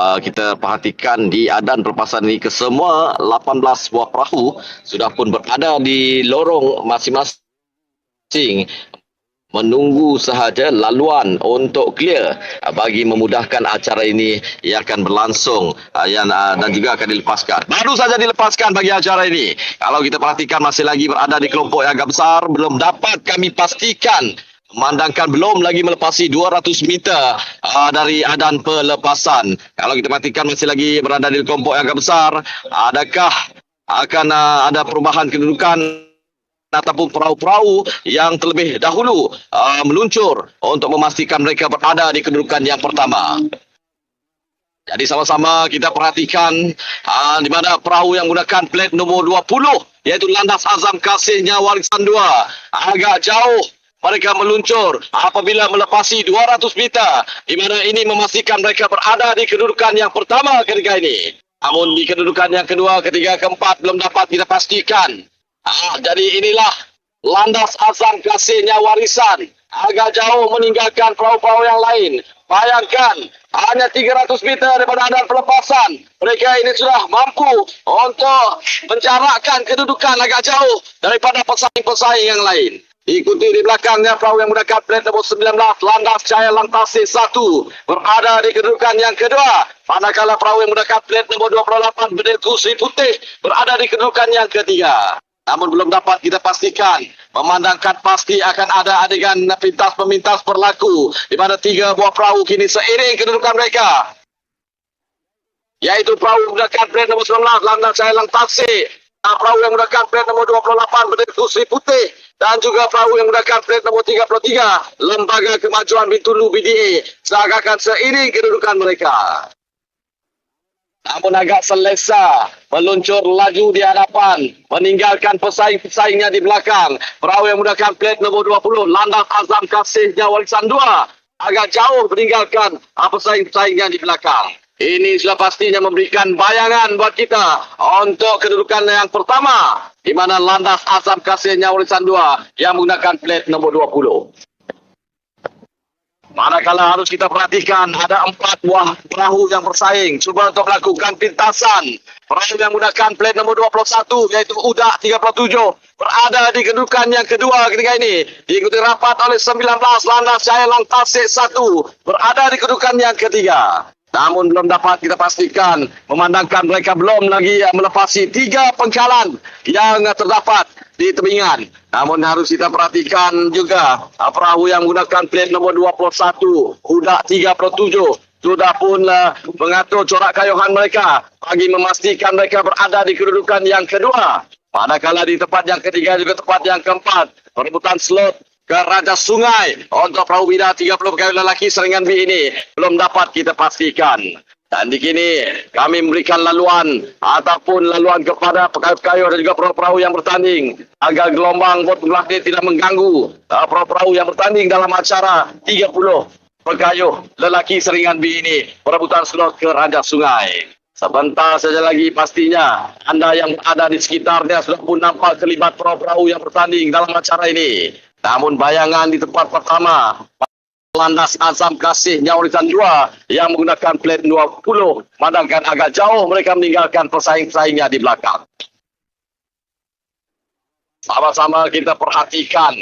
uh, kita perhatikan di adan pelepasan ini kesemua 18 buah perahu sudah pun berada di lorong masing-masing menunggu sahaja laluan untuk clear uh, bagi memudahkan acara ini yang akan berlangsung uh, yang, dan juga akan dilepaskan. Baru saja dilepaskan bagi acara ini. Kalau kita perhatikan masih lagi berada di kelompok yang agak besar, belum dapat kami pastikan memandangkan belum lagi melepasi 200 meter uh, dari adan pelepasan. Kalau kita perhatikan masih lagi berada di kelompok yang agak besar, adakah akan uh, ada perubahan kedudukan ataupun perahu-perahu yang terlebih dahulu uh, meluncur untuk memastikan mereka berada di kedudukan yang pertama. Jadi sama-sama kita perhatikan uh, di mana perahu yang menggunakan plat nombor 20 iaitu Landas Azam Kasihnya Warisan 2 agak jauh mereka meluncur apabila melepasi 200 meter di mana ini memastikan mereka berada di kedudukan yang pertama ketika ini. Namun di kedudukan yang kedua, ketiga, keempat belum dapat kita pastikan Ah, jadi inilah landas azam kasihnya warisan. Agak jauh meninggalkan perahu-perahu yang lain. Bayangkan, hanya 300 meter daripada adan pelepasan. Mereka ini sudah mampu untuk menjarakkan kedudukan agak jauh daripada pesaing-pesaing yang lain. Ikuti di belakangnya perahu yang menggunakan plat nombor 19, Landas Cahaya Langtasi 1. Berada di kedudukan yang kedua. Manakala perahu yang menggunakan plat nombor 28, Bedil Kusri Putih. Berada di kedudukan yang ketiga. Namun belum dapat kita pastikan. Memandangkan pasti akan ada adegan pintas pemintas berlaku. Di mana tiga buah perahu kini seiring kedudukan mereka. Yaitu perahu menggunakan plat nombor 19, Landas Sailang Taksi. Dan perahu yang menggunakan plat nombor 28, Berdiri Kusri Putih. Dan juga perahu yang menggunakan plat nombor 33, Lembaga Kemajuan Bintulu BDA. Seakan seiring kedudukan mereka. Namun agak selesa meluncur laju di hadapan. Meninggalkan pesaing-pesaingnya di belakang. Perahu yang menggunakan plat nombor 20. Landas Azam Kasihnya Walisan 2. Agak jauh meninggalkan pesaing-pesaingnya di belakang. Ini sudah pastinya memberikan bayangan buat kita untuk kedudukan yang pertama. Di mana landas Azam Kasihnya Walisan 2 yang menggunakan plat nombor 20. Manakala harus kita perhatikan ada empat buah perahu yang bersaing cuba untuk melakukan pintasan. Perahu yang menggunakan plat nombor 21 iaitu UDA 37 berada di kedudukan yang kedua ketika ini. Diikuti rapat oleh 19 Landas Jaya Lang Tasik 1 berada di kedudukan yang ketiga. Namun belum dapat kita pastikan memandangkan mereka belum lagi melepasi tiga pengkalan yang terdapat di tebingan. Namun harus kita perhatikan juga ah, perahu yang menggunakan plat nombor 21, Huda 37 sudah pun uh, mengatur corak kayuhan mereka bagi memastikan mereka berada di kedudukan yang kedua. Manakala di tempat yang ketiga juga tempat yang keempat, perebutan slot ke Raja Sungai untuk perahu bida 30 pegawai lelaki serangan B ini belum dapat kita pastikan. Dan di sini kami memberikan laluan ataupun laluan kepada pekayu-pekayu dan juga perahu-perahu yang bertanding agar gelombang bot belakang tidak mengganggu uh, perahu-perahu yang bertanding dalam acara 30 pekayu lelaki seringan B ini perebutan slot ke Raja Sungai. Sebentar saja lagi pastinya anda yang ada di sekitarnya sudah pun nampak kelibat perahu-perahu yang bertanding dalam acara ini. Namun bayangan di tempat pertama landas Azam Kasih Nyawrisan 2 yang menggunakan plat 20 padahal agak jauh mereka meninggalkan pesaing-pesaingnya di belakang. Sama-sama kita perhatikan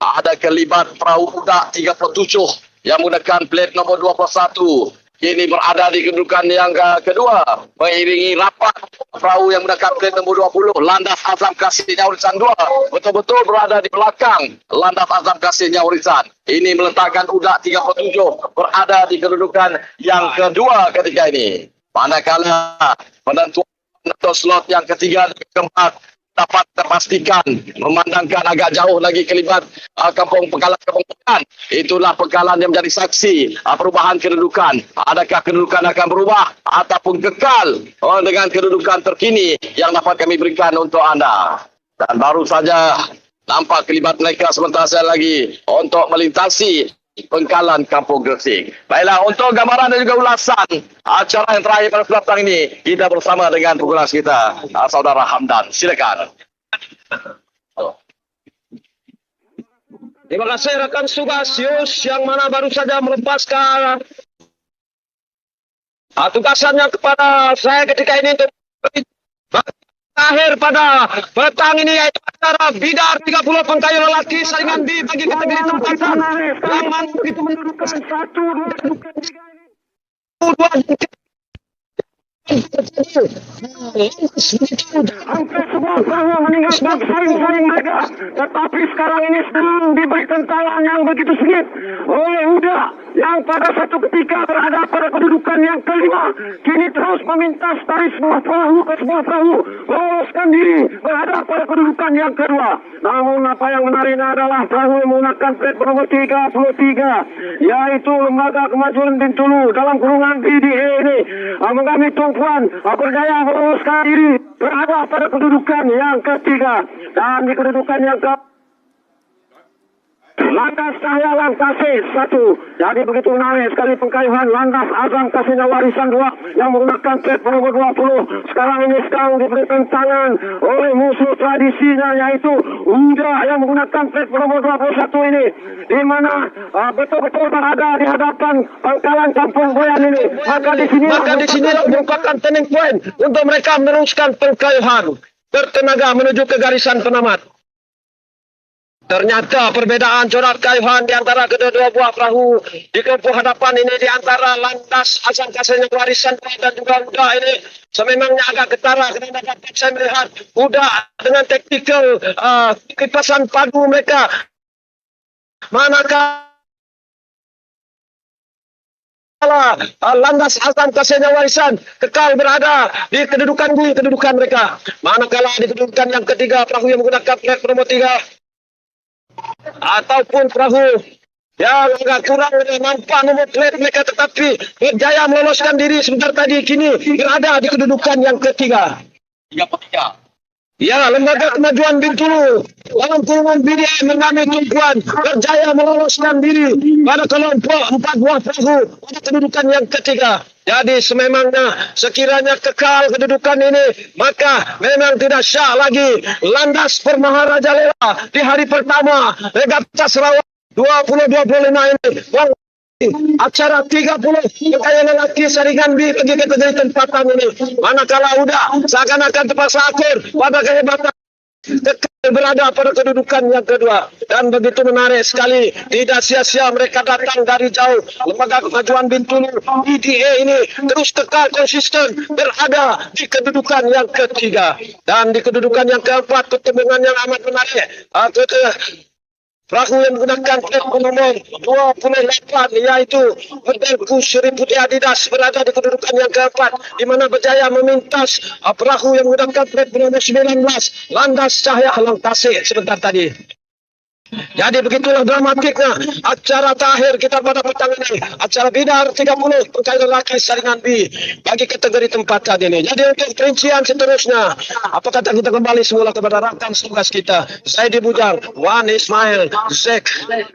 ada kelibat perahu udak 37 yang menggunakan plat nomor 21 kini berada di kedudukan yang kedua mengiringi rapat perahu yang menggunakan plat nombor 20 landas azam kasihnya urisan 2 betul-betul berada di belakang landas azam kasihnya urisan ini meletakkan udak 37 berada di kedudukan yang kedua ketika ini. Manakala penentuan slot yang ketiga dan keempat dapat terpastikan memandangkan agak jauh lagi kelibat uh, kampung pekalan kampung pekan itulah pekalan yang menjadi saksi uh, perubahan kedudukan. Adakah kedudukan akan berubah ataupun kekal? Uh, dengan kedudukan terkini yang dapat kami berikan untuk anda. Dan baru saja nampak kelibat mereka sebentar saya lagi untuk melintasi Pengkalan Kampung Gresik. Baiklah, untuk gambaran dan juga ulasan acara yang terakhir pada petang ini, kita bersama dengan pengulas kita, ah, Saudara Hamdan. Silakan. Terima kasih rekan Sugasius yang mana baru saja melepaskan uh, tugasannya kepada saya ketika ini untuk akhir pada petang ini yaitu acara bidar 30 pengkayu lelaki saingan B bagi kategori tempatan yang mampu itu mendudukan satu dua tiga Hampir semua saing-saing mereka. Tetapi sekarang ini sedang diberi tentangan yang begitu sengit oleh Huda yang pada satu ketika berada pada kedudukan yang kelima. Kini terus memintas dari sebuah perahu ke sebuah perahu. Meloloskan diri berada pada kedudukan yang kedua. Namun apa yang menariknya adalah perahu menggunakan plat nomor 33 yaitu Lembaga Kemajuan Bintulu dalam kurungan BDA ini ah, mengalami tumpuan ah, berjaya meloloskan diri? Berada pada kedudukan yang ketiga. Dan di kedudukan yang ke Landas Cahaya Langkasih satu. Jadi begitu menarik sekali pengkayuhan Landas Azam Kasihnya Warisan dua yang menggunakan plat nomor 20. Sekarang ini sekarang diberi tangan oleh musuh tradisinya yaitu Unda yang menggunakan plat nomor 21 ini. Di mana uh, betul-betul berada di hadapan pangkalan kampung Boyan ini. Maka di sini maka di sinilah merupakan turning point untuk mereka meneruskan pengkayuhan bertenaga menuju ke garisan penamat. Ternyata perbedaan corak kayuhan di antara kedua-dua buah perahu di kelompok hadapan ini di antara landas asal kasarnya warisan dan juga Uda ini sememangnya agak ketara kerana dapat saya melihat Uda dengan taktikal uh, kipasan padu mereka manakah uh, landas Azam Kasihnya Warisan kekal berada di kedudukan bui kedudukan mereka. Manakala di kedudukan yang ketiga perahu yang menggunakan plat nomor tiga ataupun perahu yang agak kurang nampak nomor plat mereka tetapi berjaya meloloskan diri sebentar tadi kini berada di kedudukan yang ketiga. Tiga per tiga. Ya, Lembaga Kemajuan Bintulu dalam kurungan BDI mengambil tumpuan berjaya meloloskan diri pada kelompok empat buah perahu pada kedudukan yang ketiga. Jadi sememangnya sekiranya kekal kedudukan ini maka memang tidak syah lagi landas Permaharaja Lela di hari pertama Regatta Sarawak 2025 ini. Acara 30 kekayaan lelaki saringan B pergi ke tempatan ini. Manakala udah seakan-akan terpaksa akur pada kehebatan berada pada kedudukan yang kedua. Dan begitu menarik sekali tidak sia-sia mereka datang dari jauh. Lembaga kemajuan Bintulu EDA ini terus kekal konsisten berada di kedudukan yang ketiga. Dan di kedudukan yang keempat pertemuan yang amat menarik Perahu yang menggunakan plat nomor 28 iaitu Berdelku Seri Putih Adidas berada di kedudukan yang keempat di mana berjaya memintas uh, perahu yang menggunakan plat nomor 19 Landas Cahaya Halang Tasik sebentar tadi. Jadi begitulah dramatiknya acara terakhir kita pada petang ini. Acara bidar 30 pengkaitan lelaki saringan B bagi kategori tempatan ini. Jadi untuk perincian seterusnya, apa kata kita kembali semula kepada rakan tugas kita. Zaidi Bujang, Wan Ismail, Zek,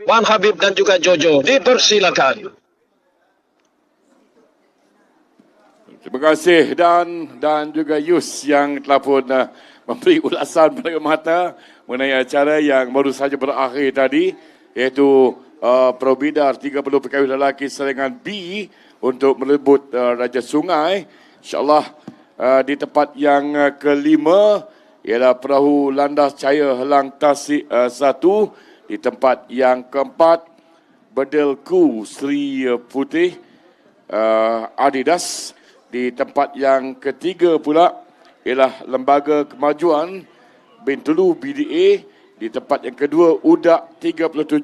Wan Habib dan juga Jojo. Dipersilakan. Terima kasih Dan dan juga Yus yang telah pun uh, memberi ulasan pada mata mengenai acara yang baru saja berakhir tadi iaitu uh, Probidar 30 pekawin lelaki serangan B untuk merebut uh, Raja Sungai. InsyaAllah uh, di tempat yang uh, kelima ialah perahu landas cahaya Helang Tasik uh, satu di tempat yang keempat Bedelku Sri Putih uh, Adidas di tempat yang ketiga pula ialah Lembaga Kemajuan Bintulu BDA di tempat yang kedua Udak 37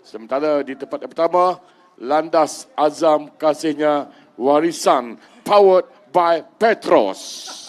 sementara di tempat yang pertama Landas Azam Kasihnya Warisan powered by Petros.